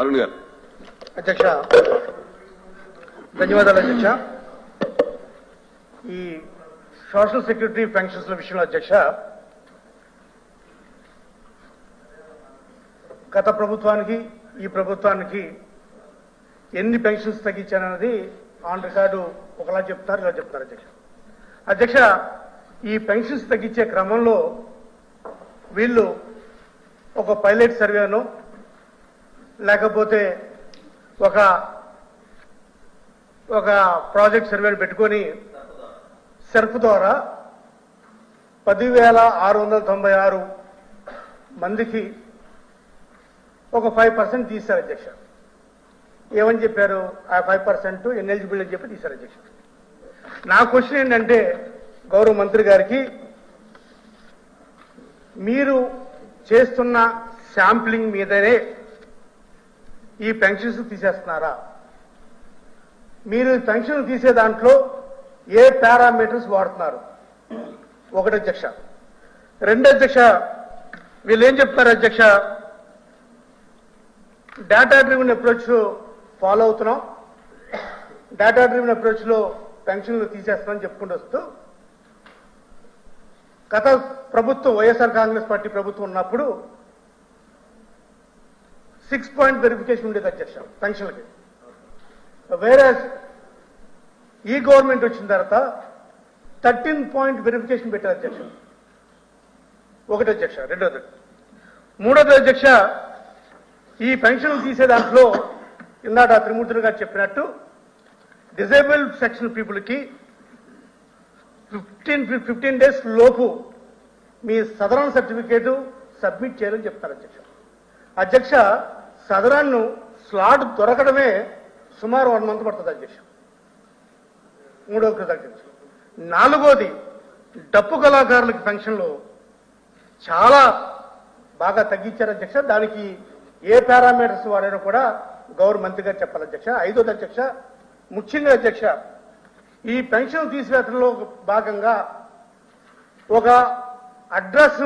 అరుణ్ గారు. అధ్యక్ష ధన్యవాదాలు అధ్యక్ష. ఈ సోషల్ సెక్యూరిటీ పెన్షన్స్ల విషయంలో అధ్యక్ష గత ప్రభుత్వానికి ఈ ప్రభుత్వానికి ఎన్ని పెన్షన్స్ తగ్గించానన్నది ఆన్ రికార్డు ఒకలా చెప్తారు ఇలా చెప్తారు అధ్యక్ష. అధ్యక్ష ఈ పెన్షన్స్ తగ్గించే క్రమంలో వీళ్ళు ఒక పైలట్ సర్వేను లేకపోతే ఒక ఒక ప్రాజెక్ట్ సర్వేని పెట్టుకొని సెర్ఫ్ ద్వారా పదివేల ఆరు వందల తొంభై ఆరు మందికి ఒక ఫైవ్ పర్సెంట్ తీశారు అధ్యక్ష. ఏమని చెప్పారు? ఆ ఫైవ్ పర్సెంట్ ఎన్ఎలిజిబుల్ అని చెప్పి తీశారు అధ్యక్ష. నా క్వశ్చన్ ఏంటంటే గౌరవ మంత్రి గారికి మీరు చేస్తున్న శాంప్లింగ్ మీదనే ఈ పెన్షన్స్ తీసేస్తున్నారా? మీరు పెన్షన్ తీసే దాంట్లో ఏ పారామీటర్స్ వాడుతున్నారు? ఒకటి అధ్యక్ష. రెండు అధ్యక్ష వీళ్ళు ఏం చెప్తున్నారు అధ్యక్ష? డేటా డ్రివెన్ అప్రోచ్ ఫాలో అవుతున్నాం. డేటా డ్రివెన్ అప్రోచ్లో పెన్షన్లు తీసేస్తామని చెప్పుకుంటూ వస్తూ గత ప్రభుత్వం వైఎస్ఆర్ కాంగ్రెస్ పార్టీ ప్రభుత్వం ఉన్నప్పుడు సిక్స్ పాయింట్ వెరిఫికేషన్ ఉండేది అధ్యక్ష పెన్షన్లకి. వేరే ఈ గవర్నమెంట్ వచ్చిన తర్వాత థర్టీన్ పాయింట్ వెరిఫికేషన్ పెట్టారు అధ్యక్ష. ఒకటి అధ్యక్ష రెండోది. మూడోది అధ్యక్ష ఈ పెన్షన్లు తీసే దాంట్లో ఇందాట త్రిమూర్తులు గారు చెప్పినట్టు డిజేబుల్డ్ సెక్షన్ పీపుల్కి ఫిఫ్టీన్ ఫిఫ్టీన్ డేస్ లోపు మీ సదరన్ సర్టిఫికేట్ సబ్మిట్ చేయాలని చెప్తారు అధ్యక్ష. అధ్యక్ష సదరాన్ను స్లాట్ దొరకడమే సుమారు వన్ మంత్ పడుతుంది అధ్యక్ష మూడవ కృతజ్ఞత నాలుగోది డప్పు కళాకారులకి పెన్షన్లు చాలా బాగా తగ్గించారు అధ్యక్ష. దానికి ఏ పారామీటర్స్ వాడారో కూడా గౌరవ మంత్రి గారు చెప్పాలి అధ్యక్ష. ఐదోది అధ్యక్ష ముఖ్యంగా అధ్యక్ష ఈ పెన్షన్ తీసివేతలో భాగంగా ఒక అడ్రస్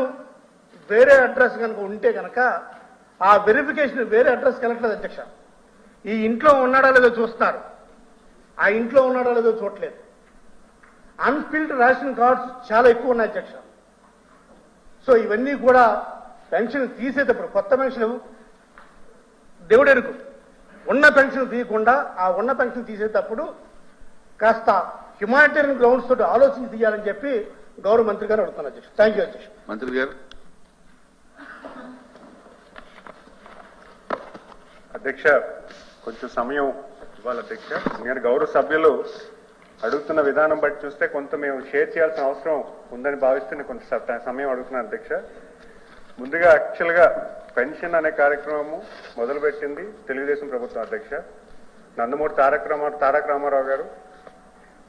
వేరే అడ్రస్ కనుక ఉంటే కనుక ఆ వెరిఫికేషన్ వేరే అడ్రస్కి వెళ్ళట్లేదు అధ్యక్ష. ఈ ఇంట్లో ఉన్నాడా లేదో చూస్తున్నారు ఆ ఇంట్లో ఉన్నాడా లేదో చూడలేదు అన్ఫిల్డ్ రేషన్ కార్డ్స్ చాలా ఎక్కువ ఉన్నాయి అధ్యక్ష. సో ఇవన్నీ కూడా పెన్షన్ తీసేటప్పుడు కొత్త పెన్షన్ దేవుడెరుకు ఉన్న పెన్షన్ తీయకుండా ఆ ఉన్న పెన్షన్ తీసేటప్పుడు కాస్త హ్యుమానిటేరియన్ గ్రౌండ్స్ తోటి ఆలోచించి తీయాలని చెప్పి గౌరవ మంత్రి గారు అడుగుతున్నారు అధ్యక్ష. థ్యాంక్ యూ అధ్యక్ష. మంత్రి గారు. అధ్యక్ష కొంచెం సమయం ఇవ్వాలి అధ్యక్ష. నేను గౌరవ సభ్యులు అడుగుతున్న విధానం బట్టి చూస్తే కొంత మేము షేర్ చేయాల్సిన అవసరం ఉందని భావిస్తే నేను కొంత సమయం అడుగుతున్నాను అధ్యక్ష. ముందుగా యాక్చువల్గా పెన్షన్ అనే కార్యక్రమము మొదలుపెట్టింది తెలుగుదేశం ప్రభుత్వం అధ్యక్ష. నందమూరి తారక రామారావు తారక రామారావు గారు.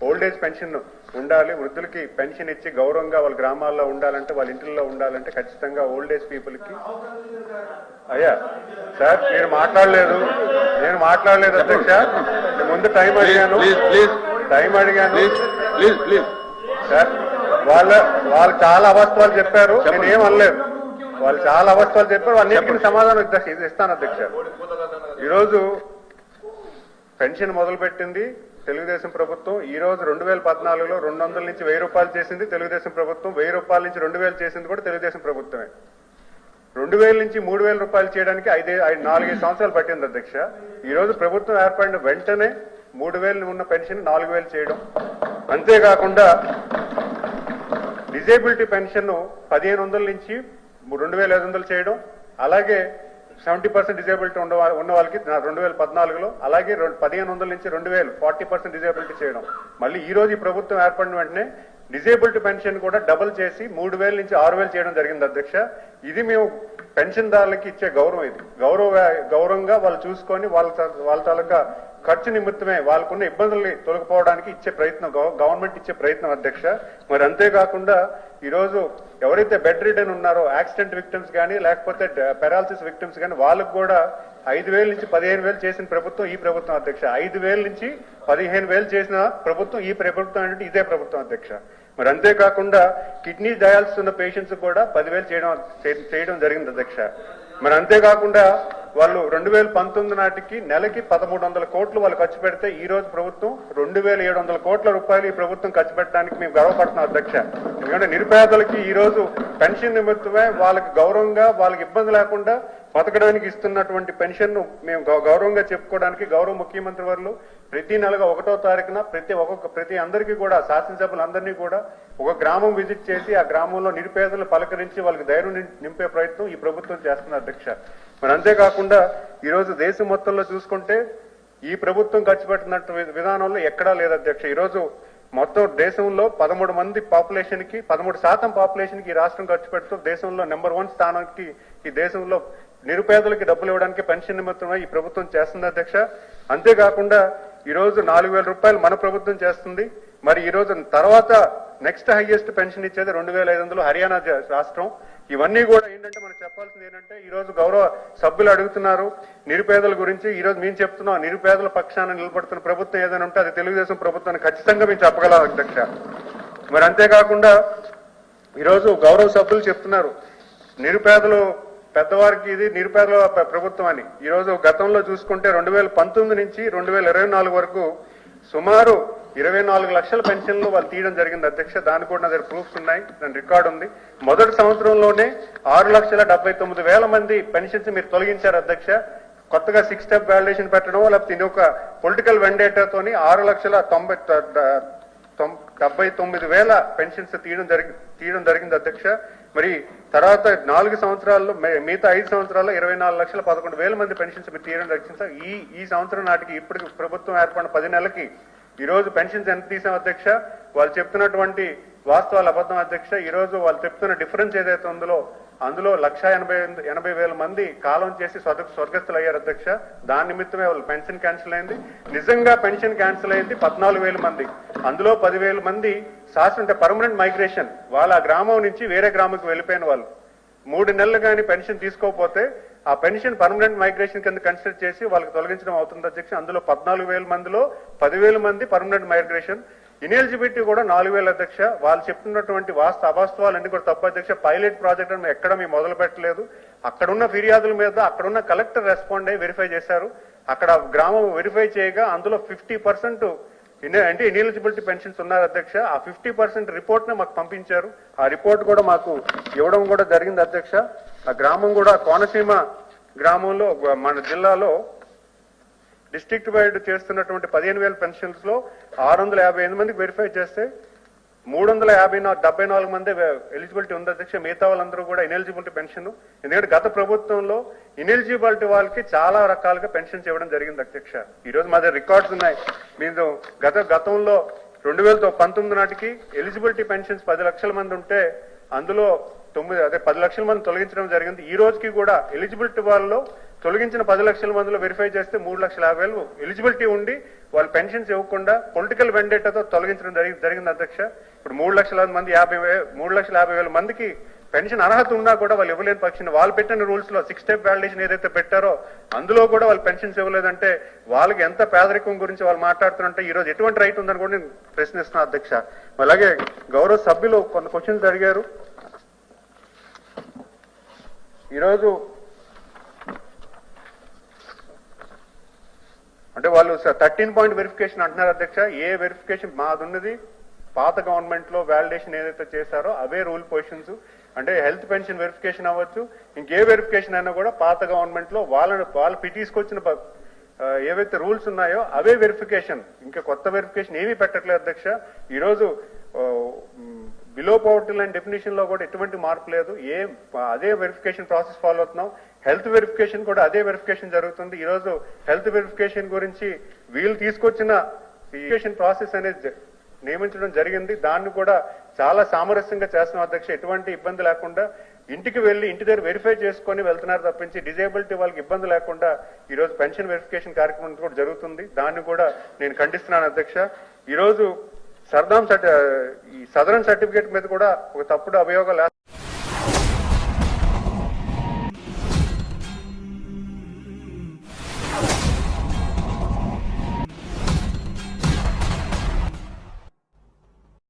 ఓల్డ్ ఏజ్ పెన్షన్ ఉండాలి వృద్ధులకి పెన్షన్ ఇచ్చి గౌరవంగా వాళ్ళ గ్రామాల్లో ఉండాలంటే వాళ్ళ ఇంటిల్లో ఉండాలంటే ఖచ్చితంగా ఓల్డ్ ఏజ్ పీపుల్కి అయ్యా సార్ మీరు మాట్లాడలేదు. నేను మాట్లాడలేదు అధ్యక్ష. నేను ముందు టైం అడిగాను. టైం అడిగాను. ప్లీజ్ ప్లీజ్ సార్ వాళ్ళ వాళ్ళు చాలా అవస్థలు చెప్పారు. నేను ఏం అనలేదు. వాళ్ళు చాలా అవస్థలు చెప్పారు. అన్నింటికి సమాధానం ఇస్తాను అధ్యక్ష. ఈరోజు పెన్షన్ మొదలుపెట్టింది తెలుగుదేశం ప్రభుత్వం ఈ రోజు రెండు వేల పద్నాలుగులో రెండు వందల నుంచి వెయ్యి రూపాయలు చేసింది. తెలుగుదేశం ప్రభుత్వం వెయ్యి రూపాయల నుంచి రెండు వేలు చేసింది కూడా తెలుగుదేశం ప్రభుత్వమే. రెండు వేల నుంచి మూడు వేల రూపాయలు చేయడానికి ఐదే ఐదు నాలుగైదు సంవత్సరాలు పట్టింది అధ్యక్ష. ఈ రోజు ప్రభుత్వం ఏర్పడిన వెంటనే మూడు వేలు ఉన్న పెన్షన్ నాలుగు వేలు చేయడం. అంతేకాకుండా డిజేబిలిటీ పెన్షన్ పదిహేను వందల నుంచి రెండు వేల ఐదు వందలు చేయడం. అలాగే సెవెంటీ పర్సెంట్ డిజేబిలిటీ ఉన్న ఉన్న వాళ్ళకి రెండు వేల పద్నాలుగులో అలాగే రెండు- పదిహేను వందల నుంచి రెండు వేలు ఫార్టీ పర్సెంట్ డిజేబిలిటీ చేయడం. మళ్ళీ ఈ రోజు ఈ ప్రభుత్వం ఏర్పడిన వెంటనే డిజేబిలిటీ పెన్షన్ కూడా డబుల్ చేసి మూడు వేల నుంచి ఆరు వేలు చేయడం జరిగింది అధ్యక్ష. ఇది మేము పెన్షన్దారులకి ఇచ్చే గౌరవం ఇది. గౌరవ గౌరవంగా వాళ్ళు చూసుకొని వాళ్ళ వాళ్ళ తాలూకా ఖర్చు నిమిత్తమే వాళ్ళకున్న ఇబ్బందుల్ని తొలగిపోవడానికి ఇచ్చే ప్రయత్నం గవర్నమెంట్ ఇచ్చే ప్రయత్నం అధ్యక్ష. మరి అంతేకాకుండా ఈరోజు ఎవరైతే బెడ్ రిటర్న్ ఉన్నారో యాక్సిడెంట్ విక్టిమ్స్ కానీ లేకపోతే పెరాలసిస్ విక్టిమ్స్ కానీ వాళ్ళకు కూడా ఐదు వేల నుంచి పదిహేను వేలు చేసిన ప్రభుత్వం ఈ ప్రభుత్వం అధ్యక్ష. ఐదు వేల నుంచి పదిహేను వేలు చేసిన ప్రభుత్వం ఈ ప్రభుత్వం అంటే ఇదే ప్రభుత్వం అధ్యక్ష. మరి అంతేకాకుండా కిడ్నీ డయాలసిస్ ఉన్న పేషెంట్స్ కూడా పదివేలు చేయడం చేయడం జరిగింది అధ్యక్ష. మరి అంతేకాకుండా వాళ్ళు రెండు వేల పంతొమ్మిది నాటికి నెలకి పదమూడు వందల కోట్లు వాళ్ళు ఖర్చు పెడితే ఈ రోజు ప్రభుత్వం రెండు వేల ఏడు వందల కోట్ల రూపాయలు ఈ ప్రభుత్వం ఖర్చు పెట్టడానికి మేము గర్వపడుతున్నాం అధ్యక్ష. ఎందుకంటే నిరుపేదలకి ఈ రోజు పెన్షన్ నిమిత్తమే వాళ్ళకి గౌరవంగా వాళ్ళకి ఇబ్బంది లేకుండా బతకడానికి ఇస్తున్నటువంటి పెన్షన్ను మేము గౌ- గౌరవంగా చెప్పుకోవడానికి గౌరవ ముఖ్యమంత్రి వారు ప్రతి నెలగా ఒకటో తారీఖున ప్రతి ఒక్కొక్క ప్రతి అందరికీ కూడా శాసనసభ్యులందరినీ కూడా ఒక గ్రామం విజిట్ చేసి ఆ గ్రామంలో నిరుపేదలు పలకరించి వాళ్ళకి ధైర్యం నింపే ప్రయత్నం ఈ ప్రభుత్వం చేస్తున్న అధ్యక్ష. మరి అంతేకాకుండా ఈరోజు దేశం మొత్తంలో చూసుకుంటే ఈ ప్రభుత్వం ఖర్చు పెట్టినట్టు విధానంలో ఎక్కడా లేదు అధ్యక్ష. ఈరోజు మొత్తం దేశంలో పదమూడు మంది పాపులేషన్కి పదమూడు శాతం పాపులేషన్కి ఈ రాష్ట్రం ఖర్చు పెడుతూ దేశంలో నెంబర్ వన్ స్థానానికి ఈ దేశంలో నిరుపేదలకి డబ్బులు ఇవ్వడానికి పెన్షన్ నిమిత్తమే ఈ ప్రభుత్వం చేస్తుంది అధ్యక్ష. అంతేకాకుండా ఈరోజు నాలుగు వేల రూపాయలు మన ప్రభుత్వం చేస్తుంది. మరి ఈరోజు తర్వాత నెక్స్ట్ హైయెస్ట్ పెన్షన్ ఇచ్చేది రెండు వేల ఐదు వందలు హర్యానా రాష్ట్రం. ఇవన్నీ కూడా ఏంటంటే మనం చెప్పాల్సింది ఏంటంటే ఈరోజు గౌరవ సభ్యులు అడుగుతున్నారు నిరుపేదల గురించి. ఈరోజు మేము చెప్తున్నాం నిరుపేదల పక్షాన నిలబడుతున్న ప్రభుత్వం ఏదైనా ఉంటే అది తెలుగుదేశం ప్రభుత్వాన్ని ఖచ్చితంగా మేము చెప్పగలం అధ్యక్ష. మరి అంతేకాకుండా ఈరోజు గౌరవ సభ్యులు చెప్తున్నారు నిరుపేదలు పెద్దవారికి ఇది నిరుపేదల ప్రభుత్వం అని. ఈరోజు గతంలో చూసుకుంటే రెండు వేల పంతొమ్మిది నుంచి రెండు వేల ఇరవై నాలుగు వరకు సుమారు ఇరవై నాలుగు లక్షల పెన్షన్లు వాళ్ళు తీయడం జరిగింది. అధ్యక్ష దాని కూడా నా దగ్గర ప్రూఫ్స్ ఉన్నాయి. దాని రికార్డు ఉంది. మొదటి సంవత్సరంలోనే ఆరు లక్షల డెబ్బై తొమ్మిది వేల మంది పెన్షన్స్ మీరు తొలగించారు అధ్యక్ష. కొత్తగా సిక్స్ స్టెప్ వ్యాలిడేషన్ పెట్టడం లేకపోతే ఇది ఒక పొలిటికల్ వెండేటాతోని ఆరు లక్షల తొంభై తొం- డెబ్బై తొమ్మిది వేల పెన్షన్స్ తీయడం జరిగి తీయడం జరిగింది అధ్యక్ష. మరి తర్వాత నాలుగు సంవత్సరాల్లో మిగతా ఐదు సంవత్సరాల్లో ఇరవై నాలుగు లక్షల పదకొండు వేల మంది పెన్షన్స్ మీరు తీయడం రక్షించారు ఈ ఈ సంవత్సరం నాటికి ఇప్పటికి ప్రభుత్వం ఏర్పడిన పది నెలలకి ఈ రోజు పెన్షన్స్ ఎంత తీసాం అధ్యక్ష? వాళ్ళు చెప్తున్నటువంటి వాస్తవాలు అబద్ధం అధ్యక్ష. ఈ రోజు వాళ్ళు చెప్తున్న డిఫరెన్స్ ఏదైతే ఉందో అందులో లక్ష ఎనభై ఎనభై వేల మంది కాలం చేసి స్వర్గస్థులు అయ్యారు అధ్యక్ష. దాని నిమిత్తమే వాళ్ళు పెన్షన్ క్యాన్సిల్ అయింది. నిజంగా పెన్షన్ క్యాన్సిల్ అయింది పద్నాలుగు వేల మంది. అందులో పదివేల మంది శాశ్వత అంటే పర్మనెంట్ మైగ్రేషన్. వాళ్ళ గ్రామం నుంచి వేరే గ్రామంకి వెళ్ళిపోయిన వాళ్ళు. మూడు నెలలు కానీ పెన్షన్ తీసుకోకపోతే ఆ పెన్షన్ పర్మనెంట్ మైగ్రేషన్ కింద కన్సిడర్ చేసి వాళ్ళకి తొలగించడం అవుతుంది అధ్యక్ష. అందులో పద్నాలుగు వేల మందిలో పదివేల మంది పర్మనెంట్ మైగ్రేషన్. ఇనెలిజిబిలిటీ కూడా నాలుగు వేల అధ్యక్ష. వాళ్ళు చెప్తున్నటువంటి వాస్తవ అవాస్తవాలన్నీ కూడా తప్పు అధ్యక్ష. పైలట్ ప్రాజెక్ట్ అని ఎక్కడ మేము మొదలు పెట్టలేదు. అక్కడున్న ఫిర్యాదుల మీద అక్కడున్న కలెక్టర్ రెస్పాండ్ అయ్యి వెరిఫై చేశారు. అక్కడ గ్రామం వెరిఫై చేయగా అందులో ఫిఫ్టీ పర్సెంట్ అంటే ఇనెలిజిబిలిటీ పెన్షన్స్ ఉన్నారు అధ్యక్ష. ఆ ఫిఫ్టీ పర్సెంట్ రిపోర్ట్ నే మాకు పంపించారు. ఆ రిపోర్ట్ కూడా మాకు ఇవ్వడం కూడా జరిగింది అధ్యక్ష. ఆ గ్రామం కూడా కోనసీమ గ్రామంలో మన జిల్లాలో డిస్ట్రిక్ట్ వైడ్ చేస్తున్నటువంటి పదిహేను వేల పెన్షన్స్లో ఆరు వందల యాభై ఎనిమిది మందికి వెరిఫై చేస్తే మూడు వందల యాభై నాలుగు డెబ్బై నాలుగు మంది ఎలిజిబిలిటీ ఉంది అధ్యక్ష. మిగతా వాళ్ళందరూ కూడా ఇనెలిజిబిలిటీ పెన్షన్. ఎందుకంటే గత ప్రభుత్వంలో ఇనెలిజిబిలిటీ వాళ్ళకి చాలా రకాలుగా పెన్షన్స్ ఇవ్వడం జరిగింది అధ్యక్ష. ఈ రోజు మా దగ్గర రికార్డ్స్ ఉన్నాయి. మీరు గత గతంలో రెండు వేల పంతొమ్మిది నాటికి ఎలిజిబిలిటీ పెన్షన్స్ పది లక్షల మంది ఉంటే అందులో తొమ్మిది అదే పది లక్షల మంది తొలగించడం జరిగింది. ఈ రోజుకి కూడా ఎలిజిబిలిటీ వాళ్ళలో తొలగించిన పది లక్షల మందిలో వెరిఫై చేస్తే మూడు లక్షల యాభై వేలు ఎలిజిబిలిటీ ఉండి వాళ్ళు పెన్షన్స్ ఇవ్వకుండా పొలిటికల్ వెండేటతో తొలగించడం జరిగి జరిగింది అధ్యక్ష. ఇప్పుడు మూడు లక్షల మంది యాభై మూడు లక్షల యాభై వేల మందికి పెన్షన్ అర్హత ఉన్నా కూడా వాళ్ళు ఇవ్వలేని పక్షాన్ని వాళ్ళు పెట్టిన రూల్స్లో సిక్స్ స్టెప్ వ్యాలిడేషన్ ఏదైతే పెట్టారో అందులో కూడా వాళ్ళు పెన్షన్స్ ఇవ్వలేదంటే వాళ్ళకి ఎంత పేదరికం గురించి వాళ్ళు మాట్లాడుతున్నారంటే ఈ రోజు ఎటువంటి రైట్ ఉందని కూడా నేను ప్రశ్నిస్తున్నా అధ్యక్ష. అలాగే గౌరవ సభ్యులు కొంత క్వశ్చన్స్ అడిగారు. ఈరోజు అంటే వాళ్ళు థర్టీన్ పాయింట్ వెరిఫికేషన్ అంటున్నారు అధ్యక్ష. ఏ వెరిఫికేషన్ మాది ఉన్నది పాత గవర్నమెంట్లో వ్యాలిడేషన్ ఏదైతే చేశారో అవే రూల్ పొజిషన్స్. అంటే హెల్త్ పెన్షన్ వెరిఫికేషన్ అవ్వచ్చు ఇంకే వెరిఫికేషన్ అయినా కూడా పాత గవర్నమెంట్లో వాళ్ళ వాళ్ళు పి- ఏవైతే రూల్స్ ఉన్నాయో అవే వెరిఫికేషన్. ఇంకా కొత్త వెరిఫికేషన్ ఏమీ పెట్టట్లేదు అధ్యక్ష. ఈరోజు బిలో పవర్టీ లైన్ డెఫినేషన్లో కూడా ఎటువంటి మార్పు లేదు. ఏ అదే వెరిఫికేషన్ ప్రాసెస్ ఫాలో అవుతున్నాం. హెల్త్ వెరిఫికేషన్ కూడా అదే వెరిఫికేషన్ జరుగుతుంది. ఈరోజు హెల్త్ వెరిఫికేషన్ గురించి వీళ్ళు తీసుకొచ్చిన వెరిఫికేషన్ ప్రాసెస్ అనేది నియమించడం జరిగింది. దాన్ని కూడా చాలా సామరస్యంగా చేస్తున్నాం అధ్యక్ష. ఎటువంటి ఇబ్బంది లేకుండా ఇంటికి వెళ్ళి ఇంటి దగ్గర వెరిఫై చేసుకొని వెళ్తున్నారు తప్పించి డిజేబిలిటీ వాళ్ళకి ఇబ్బంది లేకుండా ఈ రోజు పెన్షన్ వెరిఫికేషన్ కార్యక్రమం కూడా జరుగుతుంది. దాన్ని కూడా నేను ఖండిస్తున్నాను అధ్యక్ష. ఈ రోజు సర్దాం సర్టి ఈ సదరన్ సర్టిఫికేట్ మీద కూడా ఒక తప్పుడు అభియోగాలు